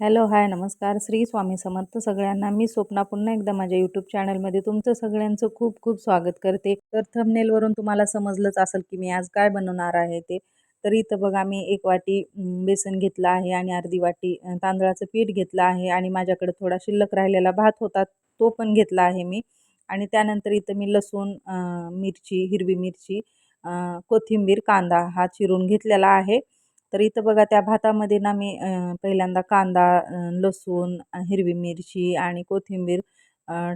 Hello hi नमस्कार. श्री स्वामी समर्थ सगळ्यांना. मी स्वप्ना पुन्हा एकदा माझ्या यूट्यूब चॅनलमध्ये तुमचं सगळ्यांचं खूप खूप स्वागत करते. तर थंबनेलवरून तुम्हाला समजलंच असेल की मी आज काय बनवणार आहे ते. तर इथं बघा मी एक वाटी बेसन घेतलं आहे आणि अर्धी वाटी तांदळाचं पीठ घेतलं आहे आणि माझ्याकडे थोडा शिल्लक राहिलेला भात होता तो पण घेतला आहे मी. आणि त्यानंतर इथं मी लसूण मिरची हिरवी मिरची कोथिंबीर कांदा हा चिरून घेतलेला आहे. तर इथं बघा त्या भातामध्ये ना मी पहिल्यांदा कांदा लसूण हिरवी मिरची आणि कोथिंबीर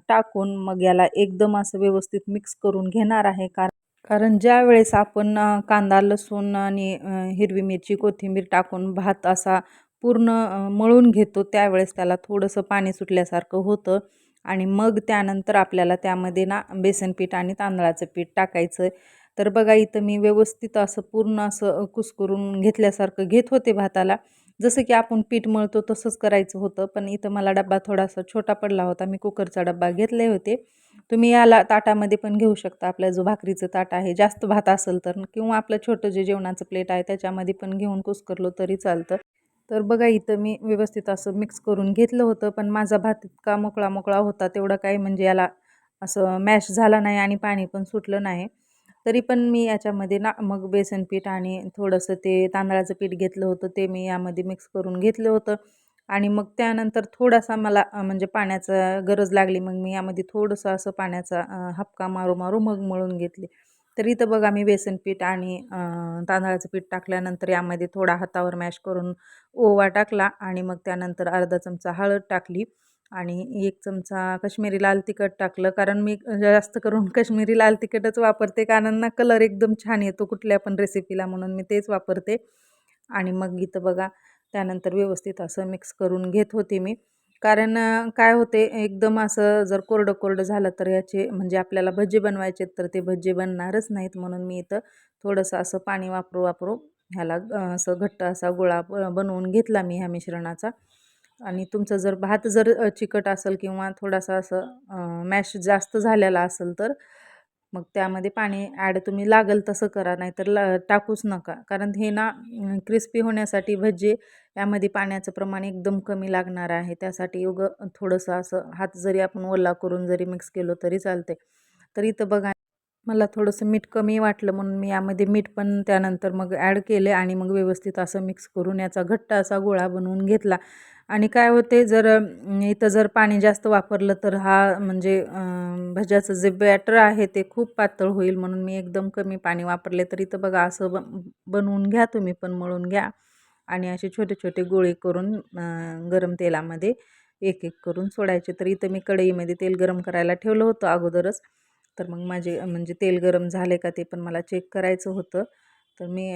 टाकून मग याला एकदम असं व्यवस्थित मिक्स करून घेणार आहे. कारण कारण ज्या वेळेस आपण कांदा लसूण आणि हिरवी मिरची कोथिंबीर टाकून भात असा पूर्ण मळून घेतो त्यावेळेस त्याला थोडंसं पाणी सुटल्यासारखं होतं. आणि मग त्यानंतर आपल्याला त्यामध्ये ना बेसन पीठ आणि तांदळाचं पीठ टाकायचं. तर बघा इथं मी व्यवस्थित असं पूर्ण असं कुस्करून घेतल्यासारखं घेत होते भाताला. जसं की आपण पीठ मळतो तसंच करायचं होतं पण इथं मला डब्बा थोडासा छोटा पडला होता. मी कुकरचा डब्बा घेतले होते. तुम्ही याला ताटामध्ये पण घेऊ शकता. आपल्या जो भाकरीचं ताट आहे जास्त भात असेल तर किंवा आपलं छोटं जे जेवणाचं प्लेट आहे त्याच्यामध्ये पण घेऊन कुस्करलो तरी चालतं. तर बघा इथं मी व्यवस्थित असं मिक्स करून घेतलं होतं पण माझा भात इतका मोकळा मोकळा होता तेवढा काही म्हणजे याला असं मॅश झाला नाही आणि पाणी पण सुटलं नाही. तरी पण मी याच्यामध्ये ना मग बेसन पीठ आणि थोडंसं ते तांदळाचं पीठ घेतलं होतं ते मी यामध्ये मिक्स करून घेतलं होतं. आणि मग त्यानंतर थोडासा मला म्हणजे पाण्याचा गरज लागली मग मी यामध्ये थोडंसं असं पाण्याचा हपका मारू मारू मग मळून घेतले. तर इथं बघा मी बेसन पीठ आणि तांदळाचं पीठ टाकल्यानंतर यामध्ये थोडा हातावर मॅश करून ओवा टाकला आणि मग त्यानंतर अर्धा चमचा हळद टाकली. आणि एक चमचा कश्मीरी लाल तिखट टाकलं. कारण मी जास्त करून कश्मीरी लाल तिखटच वापरते. कारण ना कलर एकदम छान येतो कुठल्या पण रेसिपीला म्हणून मी तेच वापरते. आणि मग इथं बघा त्यानंतर व्यवस्थित असं मिक्स करून घेत होते मी. कारण काय होते एकदम असं जर कोरडं कोरडं झालं तर याचे म्हणजे आपल्याला भजे बनवायचे तर ते भज्जे बनणारच नाहीत म्हणून मी इथं थोडंसं असं पाणी वापरू वापरू ह्याला असं घट्ट असा गोळा बनवून घेतला मी ह्या मिश्रणाचा. आणि तुमचं जर भात जर चिकट असेल किंवा थोडासा असं मॅश जास्त झालेला असेल तर मग त्यामध्ये पाणी ॲड तुम्ही लागेल तसं करा नाहीतर ला टाकूच नका. कारण हे ना क्रिस्पी होण्यासाठी भजी यामध्ये पाण्याचं प्रमाण एकदम कमी लागणार आहे. त्यासाठी उगं थोडंसं असं हात जरी आपण ओला करून जरी मिक्स केलं तरी चालते तर इथं बघा मला थोडंसं मीठ कमी वाटलं म्हणून मी यामध्ये मीठ पण त्यानंतर मग ॲड केले आणि मग व्यवस्थित असं मिक्स करून याचा घट्ट असा गोळा बनवून घेतला. आणि काय होते जर इथं जर पाणी जास्त वापरलं तर हा म्हणजे भज्याचं जे बॅटर आहे ते खूप पातळ होईल म्हणून मी एकदम कमी पाणी वापरले. तर इथं बघा असं ब बनवून घ्या तुम्ही पण मळून घ्या. आणि असे छोटे छोटे गोळे करून गरम तेलामध्ये एक एक करून सोडायचे. तर इथं मी कढईमध्ये तेल गरम करायला ठेवलं होतं अगोदरच. तर मग माझे म्हणजे तेल गरम झाले का ते पण मला चेक करायचं होतं. तर मी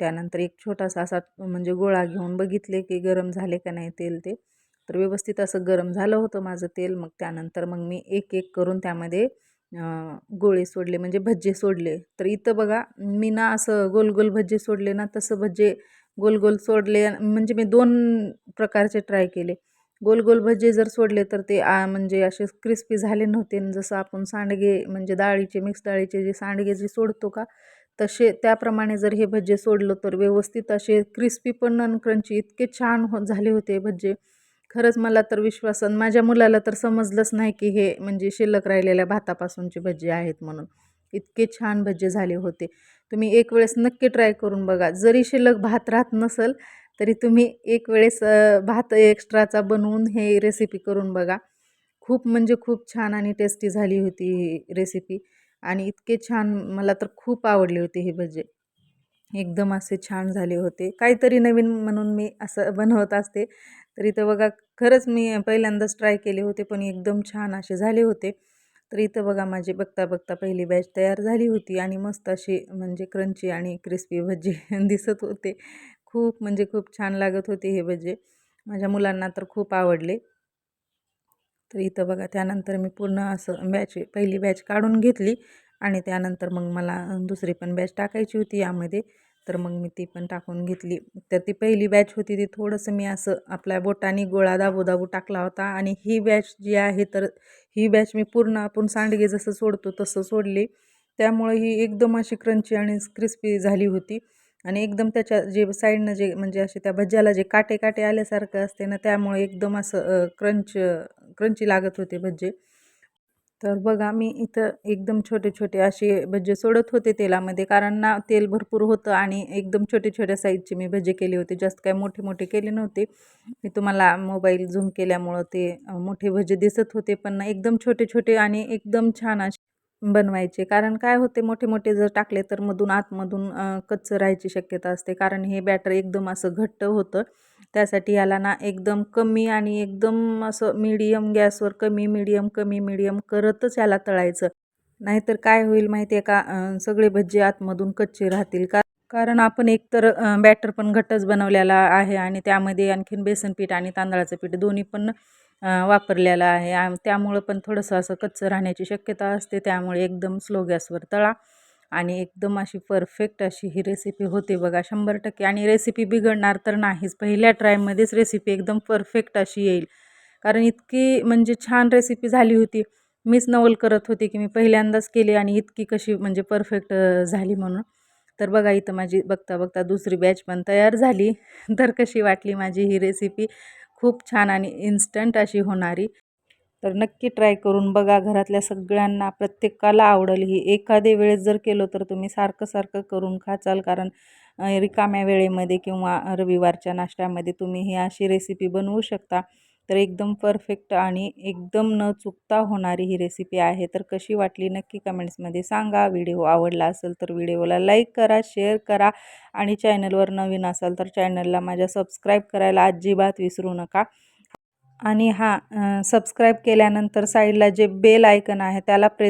त्यानंतर एक छोटासा असा म्हणजे गोळा घेऊन बघितले की गरम झाले का नाही तेल ते. तर व्यवस्थित असं गरम झालं होतं माझं तेल. मग त्यानंतर मग मी एक एक करून त्यामध्ये गोळे सोडले म्हणजे भज्जे सोडले. तर इथं बघा मी ना असं गोल गोल भज्जे सोडले ना तसं भज्जे गोल गोल सोडले. म्हणजे मी दोन प्रकारचे ट्राय केले. गोल गोल भजे जर सोडले तर ते आ, म्हणजे असे क्रिस्पी झाले नव्हते. जसं आपण सांडगे म्हणजे डाळीचे मिक्स डाळीचे जे सांडगे जे सोडतो का तसे त्याप्रमाणे जर हे भज्जे सोडलं तर व्यवस्थित असे क्रिस्पी पण आणि क्रंची इतके छान हो झाले होते भज्जे खरंच मला तर विश्वास माझ्या मुलाला तर समजलंच नाही की हे म्हणजे शिल्लक राहिलेल्या भातापासूनचे भज्जे आहेत म्हणून. इतके छान भज्जे झाले होते. तुम्ही एक वेळेस नक्की ट्राय करून बघा. जरी शिल्लक भात राहत नसेल तरी तुम्ही एक वेळेस भात एक्स्ट्राचा बनवून हे रेसिपी करून बघा. खूप म्हणजे खूप छान आणि टेस्टी झाली होती ही रेसिपी आणि इतके छान मला तर खूप आवडले होते हे भजे. एकदम असे छान झाले होते. काहीतरी नवीन म्हणून मी असं बनवत असते. तर इथं बघा खरंच मी पहिल्यांदाच ट्राय केले होते पण एकदम छान असे झाले होते. तर इथं बघा माझी बघता बघता पहिली बॅच तयार झाली होती आणि मस्त अशी म्हणजे क्रंची आणि क्रिस्पी भजी दिसत होते. खूप म्हणजे खूप छान लागत होते हे भजे. माझ्या मुलांना तर खूप आवडले. तर इथं बघा त्यानंतर मी पूर्ण असं बॅच पहिली बॅच काढून घेतली आणि त्यानंतर मग मला दुसरी पण बॅच टाकायची होती यामध्ये. तर मग मी ती पण टाकून घेतली. तर ती पहिली बॅच होती ती थोडंसं मी असं आपल्या बोटाने गोळा दाबू दाबू टाकला होता आणि ही बॅच जी आहे तर ही बॅच मी पूर्ण आपण सांडगे जसं सोडतो तसं सोडली. त्यामुळे ही एकदम अशी क्रंची आणि क्रिस्पी झाली होती. आणि एकदम त्याच्या जे साईडनं जे म्हणजे असे त्या भज्याला जे काटे काटे आल्यासारखं असते ना त्यामुळे एकदम असं क्रंच क्रंची लागत होते भज्जे. तर बघा मी इथं एकदम छोटे छोटे असे भज्जे सोडत होते तेलामध्ये कारण ना तेल भरपूर होतं आणि एकदम छोटे छोट्या साईजचे मी भज्जे केले होते. जास्त काय मोठे मोठे केले नव्हते. मी तुम्हाला मोबाईल झूम केल्यामुळं ते मोठे भजे दिसत होते पण ना एकदम छोटे छोटे आणि एकदम छान असे बनवायचे. कारण काय होते मोठे मोठे जर टाकले तर मधून आतमधून कच्चं राहायची शक्यता असते. कारण हे बॅटर एकदम असं घट्ट होतं. त्यासाठी याला ना एकदम कमी आणि एकदम असं मीडियम गॅसवर कमी मीडियम कमी मीडियम करतच याला तळायचं. नाहीतर काय होईल माहिती आहे का? सगळे भज्जे आतमधून कच्चे राहतील. का कारण आपण एकतर बॅटर पण घट्टच बनवलेला आहे आणि त्यामध्ये आणखीन बेसन पीठ आणि तांदळाचं पीठ दोन्ही पण वापरलेला आहे. त्यामुळं पण थोडंसं असं कच्चं राहण्याची शक्यता असते. त्यामुळे एकदम स्लो गॅसवर तळा आणि एकदम अशी परफेक्ट अशी ही रेसिपी होते बघा शंभर टक्के. आणि रेसिपी बिघडणार तर नाहीच. पहिल्या ट्रायमध्येच रेसिपी एकदम परफेक्ट अशी येईल. कारण इतकी म्हणजे छान रेसिपी झाली होती. मीच नवल करत होते की मी पहिल्यांदाच केली आणि इतकी कशी म्हणजे परफेक्ट झाली म्हणून. तर बघा इथं माझी बघता बघता दुसरी बॅच पण तयार झाली. तर कशी वाटली माझी ही रेसिपी खूप छान आणि इन्स्टंट अशी होणारी. तर नक्की ट्राय करून बघा घरातल्या सगळ्यांना प्रत्येकाला आवडेल. ही एखादे वेळेस जर केलं तर तुम्ही सारखं सारखं करून खाचाल. कारण रिकाम्या वेळेमध्ये किंवा रविवारच्या नाश्त्यामध्ये तुम्ही ही अशी रेसिपी बनवू शकता. तर एकदम परफेक्ट आणि एकदम न चुकता होणारी ही रेसिपी आहे. तर कशी वाटली नक्की कमेंट्समध्ये सांगा. व्हिडिओ आवडला असेल तर व्हिडिओला लाईक करा शेअर करा आणि चॅनलवर नवीन असाल तर चॅनलला माझ्या सबस्क्राईब करायला अजिबात विसरू नका. आणि हां सबस्क्राईब केल्यानंतर साईडला जे बेल आयकन आहे त्याला प्रेस